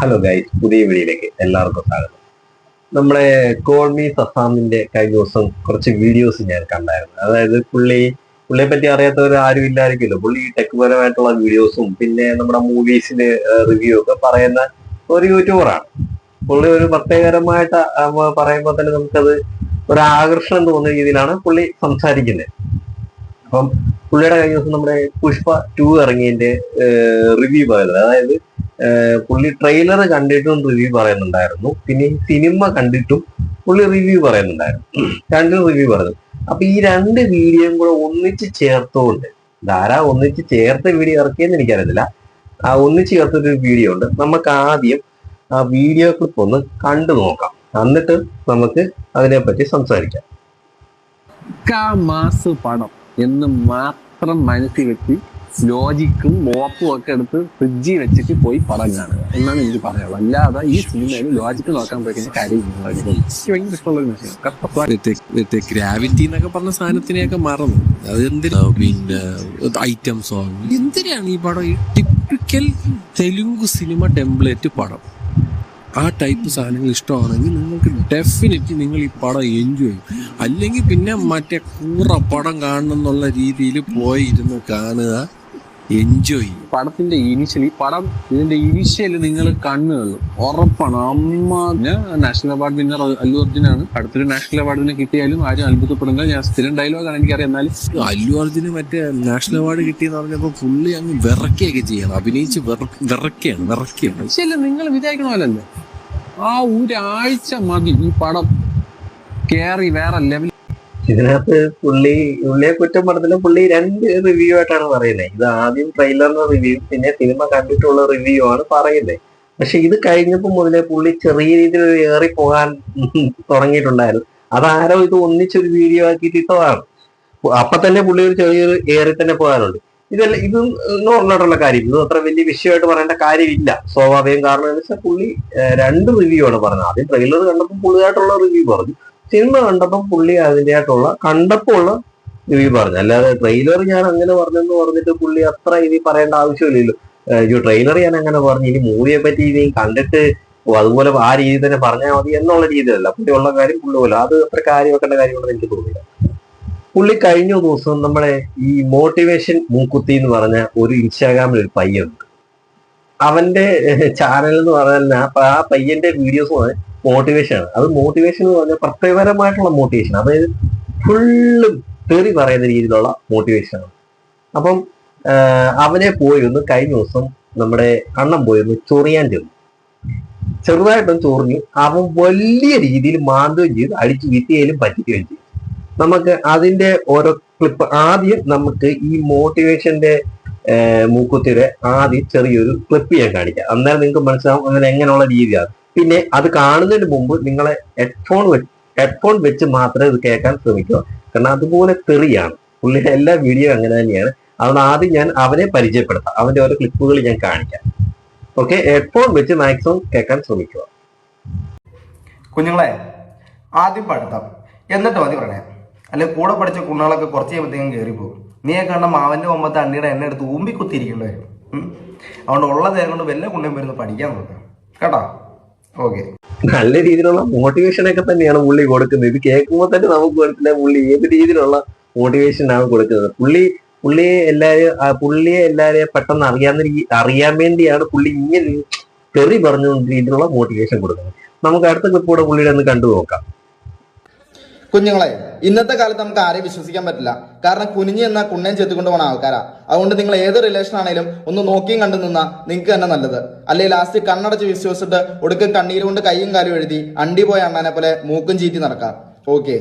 Hello guys പുതിയ വീഡിയോയിലേക്ക് എല്ലാവർക്കും സ്വാഗതം. നമ്മുടെ കോൾമി സസാമിന്റെ കഴിഞ്ഞ ദിവസം കുറച്ച് വീഡിയോസ് ഞാൻ കണ്ടായിരുന്നു. അതായത് പുള്ളി പുള്ളിയെ പറ്റി അറിയാത്തവർ ആരും ഇല്ലായിരിക്കുമല്ലോ. പുള്ളി ടെക് പരമായിട്ടുള്ള വീഡിയോസും പിന്നെ നമ്മുടെ മൂവീസിന്റെ റിവ്യൂ ഒക്കെ പറയുന്ന ഒരു യൂട്യൂബറാണ് പുള്ളി ഒരു പ്രത്യേകരമായിട്ട് പറയുമ്പോൾ തന്നെ നമുക്കത് ഒരു ആകർഷണം തോന്നുന്ന രീതിയിലാണ് പുള്ളി സംസാരിക്കുന്നത് അപ്പം പുള്ളിയുടെ കഴിഞ്ഞ ദിവസം നമ്മുടെ പുഷ്പ ടു ഇറങ്ങിയതിന്റെ റിവ്യൂ പറയുന്നത് അതായത് പുള്ളി ട്രെയിലർ കണ്ടിട്ടും റിവ്യൂ പറയുന്നുണ്ടായിരുന്നു. പിന്നെ സിനിമ കണ്ടിട്ടും പുള്ളി റിവ്യൂ പറയുന്നുണ്ടായിരുന്നു. രണ്ടും റിവ്യൂ പറഞ്ഞു. അപ്പൊ ഈ രണ്ട് വീഡിയോയും കൂടെ ഒന്നിച്ച് ചേർത്തുകൊണ്ട് ധാരാ ഒന്നിച്ച് ചേർത്ത വീഡിയോ ഇറക്കിയെന്ന് എനിക്കറിയത്തില്ല. ആ ഒന്നിച്ച് ചേർത്തൊരു വീഡിയോ ഉണ്ട്. നമുക്ക് ആദ്യം ആ വീഡിയോ ക്ലിപ്പ് ഒന്ന് കണ്ടു നോക്കാം. എന്നിട്ട് നമുക്ക് അതിനെപ്പറ്റി സംസാരിക്കാം. മാസ് പണം എന്ന് മാത്രം മനസ്സിൽ വെച്ച് ലോജിക്കും മോപ്പും ഒക്കെ എടുത്ത് ഫ്രിഡ്ജിൽ വെച്ചിട്ട് പോയി പടം കാണുക എന്നാണ് എനിക്ക് പറയാനുള്ളത്. അല്ലാതെ ഈ സിനിമയിൽ ലോജിക്ക് നോക്കാൻ പോയി കഴിഞ്ഞാൽ കഷ്ടപ്പാട് ഗ്രാവിറ്റി എന്നൊക്കെ പറഞ്ഞ സാധനത്തിനെയൊക്കെ മറന്നു. അത് എന്തിനാ? പിന്നെ ഐറ്റം സോങ് എന്തിനാണ് ഈ പടം ഈ ടിപ്പിക്കൽ തെലുങ്ക് സിനിമ ടെംപ്ലേറ്റ് പടം? ആ ടൈപ്പ് സാധനങ്ങൾ ഇഷ്ടമാണെങ്കിൽ നിങ്ങൾക്ക് ഡെഫിനറ്റ്ലി നിങ്ങൾ ഈ പടം എൻജോയ് ചെയ്യും. അല്ലെങ്കിൽ പിന്നെ മറ്റേ കൂറ പടം കാണണം എന്നുള്ള രീതിയിൽ പോയി ഇരുന്ന് കാണുക. എൻജോയ് പടത്തിന്റെ ഇനിഷ്യൽ ഈ പടം ഇതിന്റെ ഇനിഷ്യൽ നിങ്ങൾ കണ്ണുകളും ഉറപ്പാണ്. അമ്മ നാഷണൽ അവാർഡ് വിന്നർ അല്ലു അർജുനാണ്. അടുത്തൊരു നാഷണൽ അവാർഡ് വിനെ കിട്ടിയാലും ആരും അത്ഭുതപ്പെടുന്നില്ല. ഞാൻ സ്ഥിരം ഡയലോഗാണ് എനിക്കറിയാം. എന്നാലും അല്ലു അർജുന് മറ്റേ നാഷണൽ അവാർഡ് കിട്ടിയെന്ന് പറഞ്ഞപ്പോൾ പുള്ളി അങ്ങ് വിറക്കുകയൊക്കെ ചെയ്യണം. അഭിനയിച്ച് വിറ- വിറക്കുകയാണ് വിറക്കുകയാണ് ശരി നിങ്ങൾ വിചാരിക്കണ പോലല്ലേ ആ ഒരാഴ്ച മതി ഈ പടം കേറി വേറെ ലെവൽ ഇതിനകത്ത് പുള്ളി പുള്ളിയെ കുറ്റം പറഞ്ഞില്ല പുള്ളി രണ്ട് റിവ്യൂ ആയിട്ടാണ് പറയുന്നത് ഇത് ആദ്യം ട്രെയിലറിന്റെ റിവ്യൂ പിന്നെ സിനിമ കണ്ടിട്ടുള്ള റിവ്യൂ ആണ് പറയുന്നത് പക്ഷെ ഇത് കഴിഞ്ഞപ്പോൾ മുതലേ പുള്ളി ചെറിയ രീതിയിൽ ഏറി പോകാൻ തുടങ്ങിയിട്ടുണ്ടായിരുന്നു. അതാരോ ഇത് ഒന്നിച്ചൊരു വീഡിയോ ആക്കിയിട്ട് ഇട്ടതാണ്. അപ്പൊ തന്നെ പുള്ളി ഒരു ചെറിയൊരു ഏറി തന്നെ പോകാനുണ്ട്. ഇതല്ല ഇത് നോർമലായിട്ടുള്ള കാര്യം. ഇത് അത്ര വലിയ വിഷയമായിട്ട് പറയേണ്ട കാര്യമില്ല. സ്വാഭാവികം കാരണം എന്ന് വെച്ചാൽ പുള്ളി രണ്ട് റിവ്യൂ ആണ് പറഞ്ഞത്. ആദ്യം ട്രെയിലർ കണ്ടപ്പോൾ പുള്ളിയായിട്ടുള്ള റിവ്യൂ പറഞ്ഞു. സിനിമ കണ്ടപ്പോൾ പുള്ളി അതിന്റെതായിട്ടുള്ള കണ്ടപ്പോൾ ഉള്ള റിവ്യൂ പറഞ്ഞു. അല്ലാതെ ട്രെയിലർ ഞാൻ അങ്ങനെ പറഞ്ഞെന്ന് പറഞ്ഞിട്ട് പുള്ളി അത്ര ഇനി പറയേണ്ട ആവശ്യമില്ലല്ലോ. ട്രെയിലർ ഞാൻ അങ്ങനെ പറഞ്ഞു. ഇനി മൂവിയെ പറ്റി ഇനി കണ്ടിട്ട് അതുപോലെ ആ രീതി തന്നെ പറഞ്ഞാൽ മതി എന്നുള്ള രീതിയിലല്ല. പുള്ളി ഉള്ള കാര്യം പുള്ളി പോലെ. അത് അത്ര കാര്യം വെക്കേണ്ട കാര്യമുണ്ടെന്ന് എനിക്ക് തോന്നില്ല പുള്ളി കഴിഞ്ഞ ദിവസം നമ്മളെ ഈ മോട്ടിവേഷൻ മൂക്കുത്തി എന്ന് പറഞ്ഞ ഒരു ഇൻസ്റ്റാഗ്രാമിൽ ഒരു പയ്യുണ്ട് അവന്റെ ചാനൽ എന്ന് പറഞ്ഞാൽ ആ- പയ്യന്റെ വീഡിയോസ് മോട്ടിവേഷൻ ആണ്. അത് മോട്ടിവേഷൻ എന്ന് പറഞ്ഞാൽ പ്രത്യേകപരമായിട്ടുള്ള മോട്ടിവേഷൻ അതായത് ഫുള്ളും തെറി പറയുന്ന രീതിയിലുള്ള മോട്ടിവേഷൻ ആണ്. അപ്പം അവനെ പോയി ഒന്ന് കഴിഞ്ഞ ദിവസം നമ്മുടെ അണ്ണൻ പോയി ഒന്ന് ചൊറിയാൻ ചെന്നു. ചെറുതായിട്ടൊന്ന് ചൊറിഞ്ഞു അവൻ വലിയ രീതിയിൽ മാന്തുകയും ചെയ്ത്. അടിച്ചു വിത്തിയാലും പറ്റിക്കുകയും ചെയ്തു. നമുക്ക് അതിന്റെ ഓരോ ക്ലിപ്പ് ആദ്യം നമുക്ക് ഈ മോട്ടിവേഷന്റെ മൂക്കുത്തിയുടെ ആദ്യം ചെറിയൊരു ക്ലിപ്പ് ഞാൻ കാണിക്കാം. അന്നേരം നിങ്ങൾക്ക് മനസ്സിലാവും അങ്ങനെ എങ്ങനെയുള്ള രീതിയാണ്. പിന്നെ അത് കാണുന്നതിന് മുമ്പ് നിങ്ങളെ ഹെഡ്ഫോൺ ഹെഡ്ഫോൺ വെച്ച് മാത്രമേ ഇത് കേൾക്കാൻ ശ്രമിക്കുക കാരണം അതുപോലെ തെറിയാണ്. പുള്ളിയുടെ എല്ലാ വീഡിയോ അങ്ങനെ തന്നെയാണ്. അതുകൊണ്ട് ആദ്യം ഞാൻ അവനെ പരിചയപ്പെടുത്താം. അവന്റെ ഓരോ ക്ലിപ്പുകൾ ഞാൻ കാണിക്കാം. ഓക്കെ ഹെഡ്ഫോൺ വെച്ച് മാക്സിമം കേൾക്കാൻ ശ്രമിക്കുക. കുഞ്ഞുങ്ങളെ ആദ്യം പഠിത്തം. എന്നിട്ട് മതി പറയാം അല്ലെ കൂടെ പഠിച്ച കുഞ്ഞുങ്ങളൊക്കെ കുറച്ച് കഴിയുമ്പോഴത്തേക്കും കയറി പോകും നീയെ കണ്ട മാവന്റെ ഒമ്പത്തെ അണ്ണിയുടെ എന്നെ എടുത്ത് ഊമ്പി വരും അതുകൊണ്ട് ഉള്ള നേരം കൊണ്ട് വല്ല കുണ്ടേം വരുന്ന പഠിക്കാൻ നോക്കാം. കേട്ടോ? ഓക്കെ. നല്ല രീതിയിലുള്ള മോട്ടിവേഷൻ ഒക്കെ തന്നെയാണ് പുള്ളി കൊടുക്കുന്നത്. ഇത് കേൾക്കുമ്പോൾ തന്നെ നമുക്ക് മനസ്സിലാവും പുള്ളി ഏത് രീതിയിലുള്ള മോട്ടിവേഷൻ ആണ് കൊടുക്കുന്നത്. പുള്ളി പുള്ളിയെ എല്ലാരെയും പുള്ളിയെ എല്ലാരെയും പെട്ടെന്ന് അറിയാവുന്ന അറിയാൻ വേണ്ടിയാണ് പുള്ളി ഇങ്ങനെ തെറി പറഞ്ഞ രീതിയിലുള്ള മോട്ടിവേഷൻ കൊടുക്കുന്നത്. നമുക്ക് അടുത്ത ക്ലിപ്പോടെ പുള്ളിയുടെ ഒന്ന് കണ്ടു നോക്കാം. കുഞ്ഞുങ്ങളെ ഇന്നത്തെ കാലത്ത് നമുക്ക് ആരെയും വിശ്വസിക്കാൻ പറ്റില്ല. കാരണം കുനിഞ്ഞ് എന്ന കുണ്ണയും ചെത്തിക്കൊണ്ട് പോണ ആൾക്കാരാ. അതുകൊണ്ട് നിങ്ങൾ ഏത് റിലേഷൻ ആണെങ്കിലും ഒന്ന് നോക്കിയും കണ്ടു നിന്നാ നിങ്ങൾക്ക് തന്നെ നല്ലത്. അല്ലെങ്കിൽ ലാസ്റ്റ് കണ്ണടച്ച് വിശ്വസിച്ചിട്ട് ഒടുക്ക കണ്ണീര് കൊണ്ട് കൈയും കാലും എഴുതി അണ്ടി പോയ അണ്ണാനെ പോലെ മൂക്കും ചീറ്റി നടക്കാം. ഓക്കെ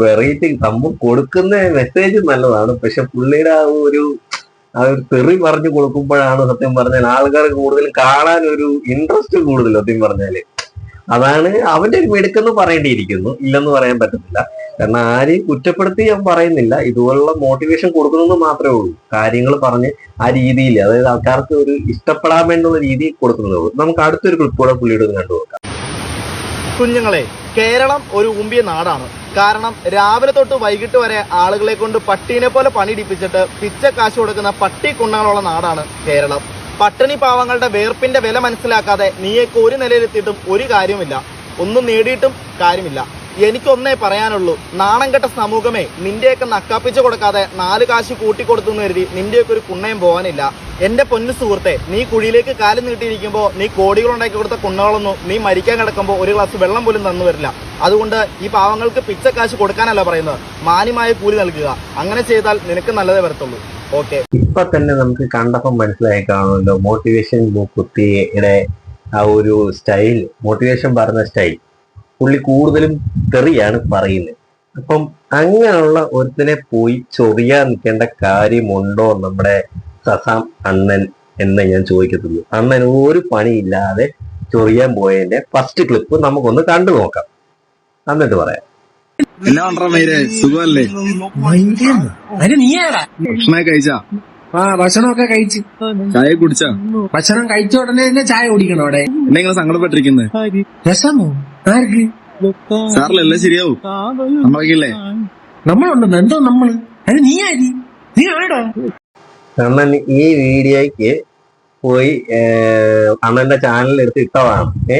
വെറൈറ്റി സംഭവം കൊടുക്കുന്ന മെസ്സേജ് നല്ലതാണ്. പക്ഷെ പുള്ളിയുടെ ആ ഒരു ആ ഒരു തെറി പറഞ്ഞു കൊടുക്കുമ്പോഴാണ് സത്യം പറഞ്ഞാൽ ആൾക്കാർ കൂടുതൽ കാണാൻ ഒരു ഇൻട്രസ്റ്റ് കൂടുതൽ സത്യം പറഞ്ഞാൽ. അതാണ് അവന്റെ ഒരു മിടുക്കെന്ന് പറയേണ്ടിയിരിക്കുന്നു. ഇല്ലെന്ന് പറയാൻ പറ്റത്തില്ല. കാരണം ആരെയും കുറ്റപ്പെടുത്തി ഞാൻ പറയുന്നില്ല. ഇതുപോലുള്ള മോട്ടിവേഷൻ കൊടുക്കുന്നു മാത്രമേ ഉള്ളൂ. കാര്യങ്ങൾ പറഞ്ഞ് ആ രീതിയിൽ അതായത് ആൾക്കാർക്ക് ഒരു ഇഷ്ടപ്പെടാൻ വേണ്ടിയുള്ള രീതി കൊടുക്കുന്നതേ ഉള്ളൂ. നമുക്ക് അടുത്തൊരു ക്ലിപ്പ് കൂടെ പുള്ളിയുടെ കണ്ടു നോക്കാം. കുഞ്ഞുങ്ങളെ കേരളം ഒരു ഉമ്പിയ നാടാണ്. കാരണം രാവിലെ തൊട്ട് വൈകിട്ട് വരെ ആളുകളെ കൊണ്ട് പട്ടീനെ പോലെ പണിയിടിപ്പിച്ചിട്ട് പിച്ച കാശ് കൊടുക്കുന്ന പട്ടി കുണ്ണകളുള്ള നാടാണ് കേരളം. പട്ടിണി പാവങ്ങളുടെ വേർപ്പിന്റെ വില മനസ്സിലാക്കാതെ നീയൊക്കെ ഒരു നിലയിലെത്തിയിട്ടും ഒരു കാര്യമില്ല ഒന്നും നേടിയിട്ടും കാര്യമില്ല. എനിക്കൊന്നേ പറയാനുള്ളൂ. നാണം കെട്ട സമൂഹമേ നിന്റെയൊക്കെ നക്കാപ്പിച്ച് കൊടുക്കാതെ നാല് കാശ് കൂട്ടിക്കൊടുത്തു എന്ന് കരുതി നിന്റെയൊക്കെ ഒരു കുണ്ണയും പോകാനില്ല എന്റെ പൊന്നു സുഹൃത്തെ നീ കുഴിയിലേക്ക് കാലം നീട്ടിയിരിക്കുമ്പോൾ നീ കോടികൾ ഉണ്ടാക്കി കൊടുത്ത കുണ്ണകളൊന്നും നീ മരിക്കാൻ കിടക്കുമ്പോൾ ഒരു ഗ്ലാസ് വെള്ളം പോലും തന്നു വരില്ല. അതുകൊണ്ട് ഈ പാവങ്ങൾക്ക് പിച്ചക്കാശ് കൊടുക്കാനല്ല പറയുന്നത്. മാന്യമായ കൂലി നൽകുക. അങ്ങനെ ചെയ്താൽ നിനക്ക് നല്ലതേ വരത്തുള്ളൂ. ഓക്കെ ഇപ്പൊ തന്നെ നമുക്ക് കണ്ടപ്പം മനസ്സിലായി കാണുമല്ലോ മോട്ടിവേഷൻ കുത്തിയുടെ ആ ഒരു സ്റ്റൈൽ മോട്ടിവേഷൻ പറഞ്ഞ സ്റ്റൈൽ പുള്ളി കൂടുതലും തെറിയാണ് പറയുന്നത്. അപ്പം അങ്ങനെയുള്ള ഒരുത്തിനെ പോയി ചൊറിയാൻ നിൽക്കേണ്ട കാര്യമുണ്ടോ നമ്മുടെ സസാം അണ്ണൻ എന്ന് ഞാൻ ചോദിക്കത്തുള്ളൂ. അണ്ണൻ ഒരു പണിയില്ലാതെ ചൊറിയാൻ പോയതിന്റെ ഫസ്റ്റ് ക്ലിപ്പ് നമുക്കൊന്ന് കണ്ടു നോക്കാം. എന്നിട്ട് പറയാം. എന്നാ പണ്ടാ മൈരെ? സുഖമല്ലേ? അതിന് നീയാടാ. ഭക്ഷണമൊക്കെ കഴിച്ചാ? ആ ഭക്ഷണമൊക്കെ കഴിച്ച്. ചായ കുടിച്ചാ? ഭക്ഷണം കഴിച്ച ഉടനെ തന്നെ ചായ കുടിക്കണം അവിടെ. എന്നെ നിങ്ങൾ സങ്കടപ്പെട്ടിരിക്കുന്നത് രസമോ? ആർക്ക്? സാറിലെല്ലാം ശരിയാവും. നമ്മളൊക്കെ നമ്മളുണ്ടെന്ന് എന്തോ നമ്മൾ? അത് നീ ആരി നീ ആടാ. കണ്ണൻ ഈ വീഡിയോയ്ക്ക് പോയി കണ്ണന്റെ അണ്ണന്റെ ചാനലിൽ എടുത്ത് ഇട്ടതാണ്. ഏ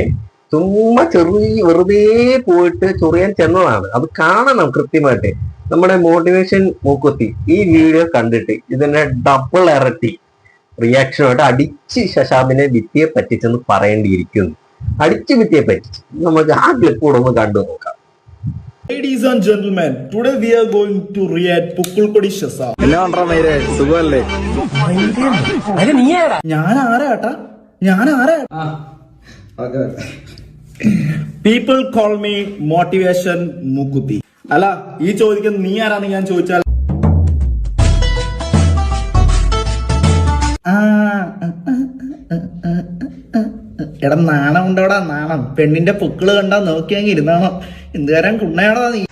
ചുമ്മാ ചെറിയ വെറുതെ പോയിട്ട് ചൊറിയാൻ ചെന്നതാണ്. അത് കാണണം കൃത്യമായിട്ട്. നമ്മുടെ മോട്ടിവേഷൻ മൂക്കുത്തി ഈ വീഡിയോ കണ്ടിട്ട് ഇതിനെ ഡബിൾ ഇരട്ടി. റിയാക്ഷനായിട്ട് അടിച്ച് ശശാബിനെ വിത്തിയെ പറ്റിച്ചെന്ന് പറയേണ്ടിയിരിക്കുന്നു. അടിച്ച് വിത്തിയെ പറ്റിച്ച്. നമുക്ക് ആ ക്ലിപ്പൂടെ ഒന്ന് കണ്ടു നോക്കാം. Ladies and gentlemen, today we are going to react Pukkulkodi Shasa. എന്നാ പണ്ടാ മൈരെ? സുഖമല്ലേ? ഞാൻ ആരാട്ടാ ഞാൻ ആരാ? പീപ്പിൾ കോൾ മീ മോട്ടിവേഷൻ മുക്കുത്തി അല്ല ഈ ചോദിക്കുന്ന നീ ആരാന്ന് ഞാൻ ചോദിച്ചാൽ? എടാ നാണം ഉണ്ടോടാ നാണം. പെണ്ണിന്റെ പൊക്കിൾ കണ്ടാ നോക്കിയെങ്കിൽ ഇരുന്നാണോ എന്തുകാരം കുണ്ണയാടാ നീ?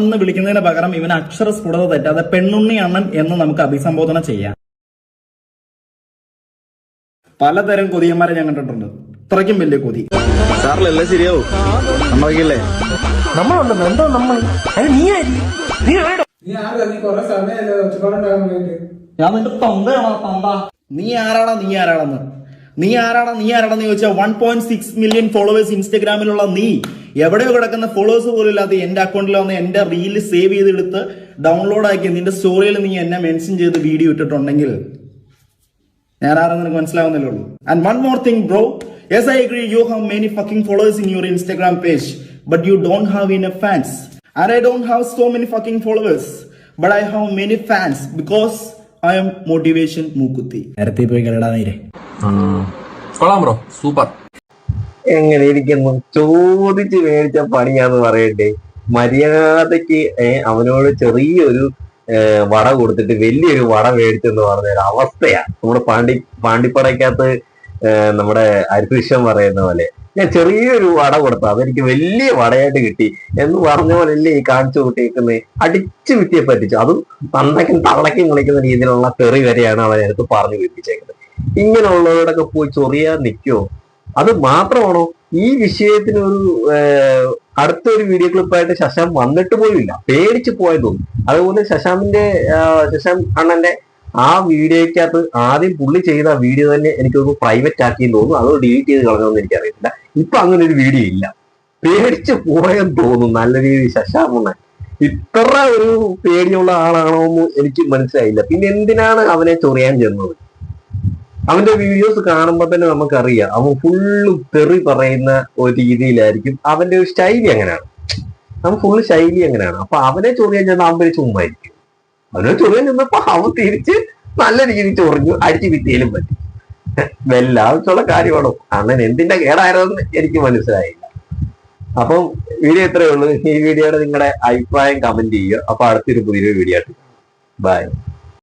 എന്ന് വിളിക്കുന്നതിന് പകരം ഇവൻ അക്ഷര സ്ഫുടത തെറ്റാതെ പെണ്ണുണ്ണി അണ്ണൻ എന്ന് നമുക്ക് അഭിസംബോധന ചെയ്യാം. പലതരം കൊതിയന്മാരെ ഞാൻ കണ്ടിട്ടുണ്ട്. അത്രയ്ക്കും വലിയ കൊതി. സാറിലല്ലേ ശരിയാവും? നമ്മളൊക്കെ നമ്മളുണ്ടല്ലോ എന്തോ നമ്മൾ നീ ആരി? നീ ഞാൻ നിന്റെ തന്തയാണോ തന്ത? നീ ആരാടാ? നീ ആരാടെന്ന്? നീ ആരാടാ? നീ ആരാടെന്ന് ചോദിച്ചാൽ one point six million followers ഇൻസ്റ്റഗ്രാമിലുള്ള നീ. എവിടെയോ കിടക്കുന്ന ഫോളോവേഴ്സ് പോലും ഇല്ലാതെ എന്റെ അക്കൗണ്ടിൽ വന്ന് എന്റെ റീൽ സേവ് ചെയ്തെടുത്ത് ഡൗൺലോഡ് ആക്കി നിന്റെ സ്റ്റോറിയിൽ നീ എന്നെ മെൻഷൻ ചെയ്ത് വീഡിയോ ഇട്ടിട്ടുണ്ടെങ്കിൽ ഞാൻ ആരെന്ന് നിനക്ക് മനസ്സിലാവുന്നില്ലേ ഉള്ളൂ. And one more thing bro yes I agree you have many fucking followers in your Instagram page but you don't have in a fans and I don't have so many fucking followers but I have many fans because I am motivation മൂക്കുത്തി നേരത്തെ പോയി കളടാ നീരെ. കൊള്ളാം bro super. എങ്ങനെ ഇരിക്കുന്നു ചോദിച്ച് മേടിച്ച പണിയാന്ന് പറയണ്ടേ മര്യാദയ്ക്ക് അവനോട് ചെറിയൊരു വട കൊടുത്തിട്ട് വലിയൊരു വട മേടിച്ചെന്ന് പറഞ്ഞ ഒരു അവസ്ഥയാ നമ്മുടെ പാണ്ടി പാണ്ടിപ്പടയ്ക്കകത്ത് നമ്മുടെ അരികൃഷ്ണൻ പറയുന്ന പോലെ. ഞാൻ ചെറിയൊരു വട കൊടുത്തു. അതെനിക്ക് വലിയ വടയായിട്ട് കിട്ടി എന്ന് പറഞ്ഞ പോലെ അല്ലേ ഈ കാണിച്ചു കൂട്ടിയേക്കുന്നത് അടിച്ചു വിറ്റിയെ പറ്റിച്ചു. അതും തണ്ടക്കും തള്ളക്കും കളിക്കുന്ന രീതിയിലുള്ള തെറി വരെയാണ് അവൻ എടുത്ത് പറഞ്ഞു വിളിപ്പിച്ചേക്കുന്നത്. ഇങ്ങനെയുള്ളവരോടൊക്കെ പോയി ചൊറിയാൻ നിൽക്കുമോ അത് മാത്രമാണോ? ഈ വിഷയത്തിന് ഒരു അടുത്തൊരു വീഡിയോ ക്ലിപ്പായിട്ട് ശശാം വന്നിട്ട് പോലുമില്ല. പേടിച്ച് പോയത് തോന്നും. അതുപോലെ ശശാമിന്റെ ശശാം അണ്ണന്റെ ആ വീഡിയോയ്ക്കകത്ത് ആദ്യം പുള്ളി ചെയ്ത വീഡിയോ തന്നെ എനിക്ക് ഒരു പ്രൈവറ്റ് ആക്കിയെന്ന് തോന്നുന്നു. അതോ ഡിലീറ്റ് ചെയ്ത് കളഞ്ഞോന്ന് എനിക്കറിയത്തില്ല ഇപ്പൊ അങ്ങനെ ഒരു വീഡിയോ ഇല്ല. പേടിച്ച് പോയെന്ന് തോന്നുന്നു. നല്ല രീതിയിൽ ശശാമണ്ണൻ ഇത്ര ഒരു പേടിയുള്ള ആളാണോ എന്ന് എനിക്ക് മനസ്സിലായില്ല. പിന്നെ എന്തിനാണ് അവനെ ചൊറിയാൻ ചെന്നത്? അവന്റെ വീഡിയോസ് കാണുമ്പോൾ തന്നെ നമുക്കറിയാം. അവൻ ഫുള്ള് തെറി പറയുന്ന ഒരു രീതിയിലായിരിക്കും. അവന്റെ ഒരു ശൈലി അങ്ങനെയാണ്. അവൻ ഫുള്ള് ശൈലി അങ്ങനെയാണ്. അപ്പൊ അവനെ ചൊറിയാൻ ചെന്നാൽ അവൻ ചുമ്മായിരിക്കും. അവനെ ചൊറിയാൻ ചെന്നപ്പോ അവൻ തിരിച്ച് നല്ല രീതിയിൽ ചൊറിഞ്ഞു. അടിച്ചു വിത്തിയിലും പറ്റി. വല്ല ആവശ്യമുള്ള കാര്യമാണോ? അണ്ണൻ എന്തിന്റെ കേടായിരുന്നു എനിക്ക് മനസ്സിലായില്ല. അപ്പം വീഡിയോ ഇത്രയേ ഉള്ളൂ. ഈ വീഡിയോയുടെ നിങ്ങളുടെ അഭിപ്രായം കമന്റ് ചെയ്യുക. അപ്പൊ അടുത്തൊരു പുതിയൊരു വീഡിയോ ആയിട്ട് ബൈ